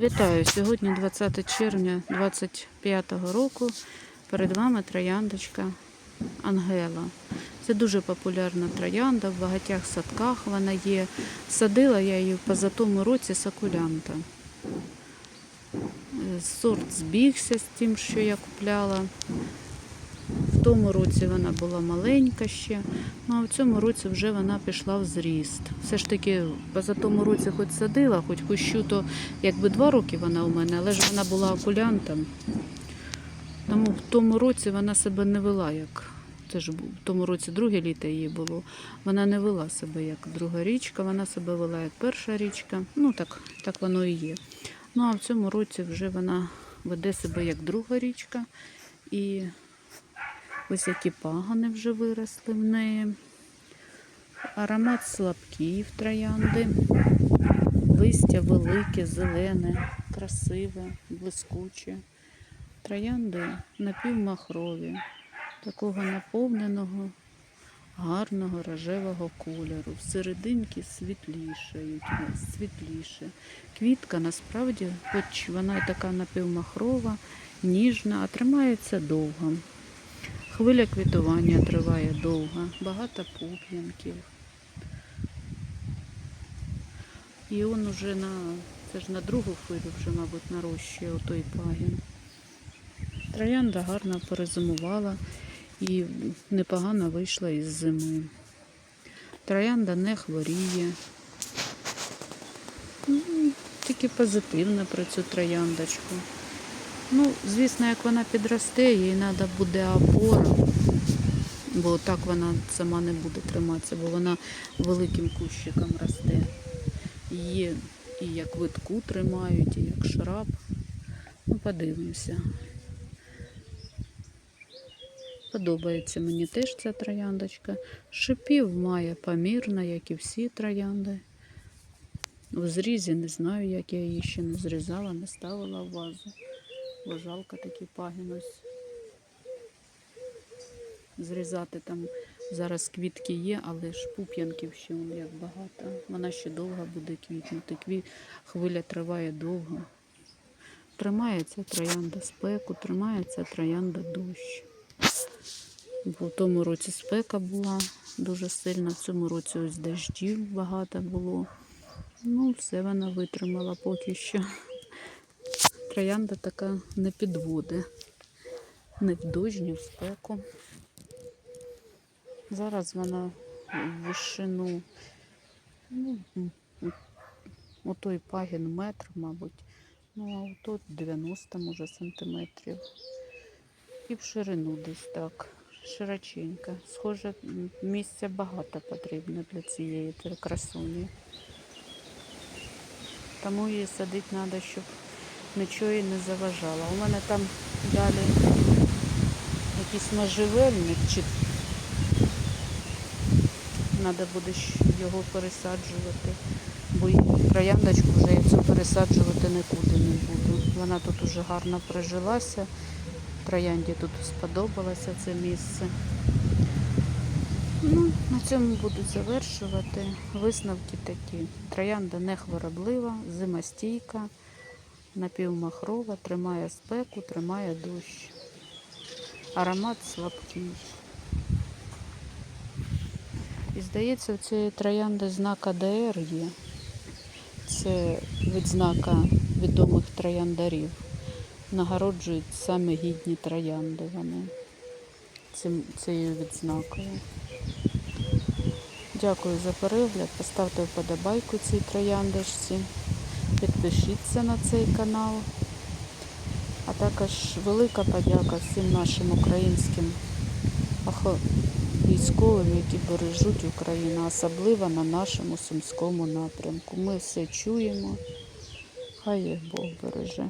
Вітаю! Сьогодні 20 червня 2025 року. Перед вами трояндочка Ангела. Це дуже популярна троянда в багатьох садках вона є. Садила я її в позатому році сакулянта. Сорт збігся з тим, що я купляла. В тому році вона була маленька ще, ну а в цьому році вже вона пішла в зріст. Все ж таки, поза тому році хоч садила, хоч кущу, то якби два роки вона у мене, але ж вона була окулянтом. Тому в тому році вона себе не вела як. Це ж в тому році друге літо її було. Вона не вела себе як друга річка, вона себе вела як перша річка. Ну так, так воно і є. Ну а в цьому році вже вона веде себе як друга річка. І ось які пагани вже виросли в неї. Аромат слабкий в троянди. Листя велике, зелене, красиве, блискуче. Троянди напівмахрові, такого наповненого, гарного рожевого кольору. Всерединки світлішають, світліше. Квітка насправді, хоч вона така напівмахрова, ніжна, а тримається довго. Хвиля квітування триває довго, багато пуп'янків. І он уже на, це ж на другу хвилю вже, мабуть, нарощує отой пагін. Троянда гарно перезимувала і непогано вийшла із зими. Троянда не хворіє. Ну, Тільки позитивно про цю трояндочку. Ну, звісно, як вона підросте, їй треба буде опора, бо так вона сама не буде триматися, бо вона великим кущиком росте. Її і як витку тримають, і як шраб. Ну, подивимося. Подобається мені теж ця трояндочка. Шипів має помірно, як і всі троянди. В зрізі не знаю, як я її ще не зрізала, не ставила в вазу. Бо жалко такий пагін ось. Зрізати там зараз квітки є, але ж пуп'янків ще як багато. Вона ще довго буде квітнути. Кві... Хвиля триває довго. Тримається троянда спеку, тримається троянда дощ. Бо в тому році спека була дуже сильна, в цьому році ось дощів багато було. Ну, все вона витримала поки що. Троянда така не підводить. Не в дощ, в спеку. Зараз вона в вишину, ну, отой пагін метр, мабуть. Ну, а тут 90, може, сантиметрів. І в ширину десь так. Широченька. Схоже, місця багато потрібно для цієї красуні. Тому її садити треба, щоб нічого їй не заважало. У мене там далі якийсь можжевельник чи треба буде його пересаджувати. Бо трояндочку вже я цю пересаджувати нікуди не буду. Вона тут уже гарно прижилася. Троянді тут сподобалося це місце. Ну, на цьому буду завершувати. Висновки такі. Троянда не хвороблива, зимостійка, напівмахрова, тримає спеку, тримає дощ. Аромат слабкий. І здається, у цієї троянди знак АДР є. Це відзнака відомих трояндарів. Нагороджують саме гідні троянди вони цим, цією відзнакою. Дякую за перегляд. Поставте вподобайку цій трояндочці. Підпишіться на цей канал. А також велика подяка всім нашим українським військовим, які бережуть Україну, особливо на нашому сумському напрямку. Ми все чуємо. Хай їх Бог береже.